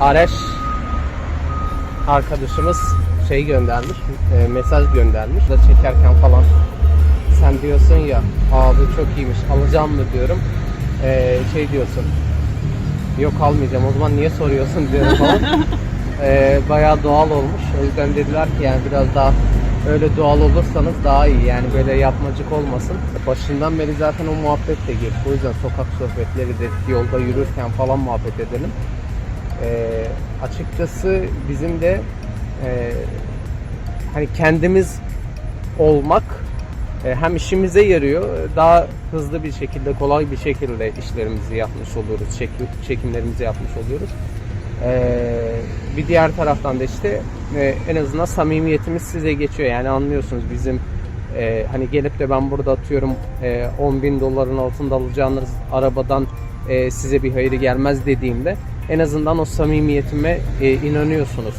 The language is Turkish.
Areş arkadaşımız şey göndermiş, e, mesaj göndermiş. Da çekerken falan sen diyorsun ya abi çok iyiymiş alacağım mı? diyorum. E, şey diyorsun yok almayacağım o zaman niye soruyorsun? diyorum falan. E, bayağı doğal olmuş. O yüzden dediler ki yani biraz daha öyle doğal olursanız daha iyi. Yani böyle yapmacık olmasın. Başından beri zaten o muhabbet de geçti. O yüzden sokak sohbetleri de yolda yürürken falan muhabbet edelim e, açıkçası bizim de e, hani kendimiz olmak e, hem işimize yarıyor daha hızlı bir şekilde kolay bir şekilde işlerimizi yapmış oluyoruz çekim, çekimlerimizi yapmış oluyoruz. E, bir diğer taraftan da işte e, en azından samimiyetimiz size geçiyor. Yani anlıyorsunuz bizim e, hani gelip de ben burada atıyorum e, 10 bin doların altında alacağınız arabadan e, size bir hayır gelmez dediğimde en azından o samimiyetime e, inanıyorsunuz.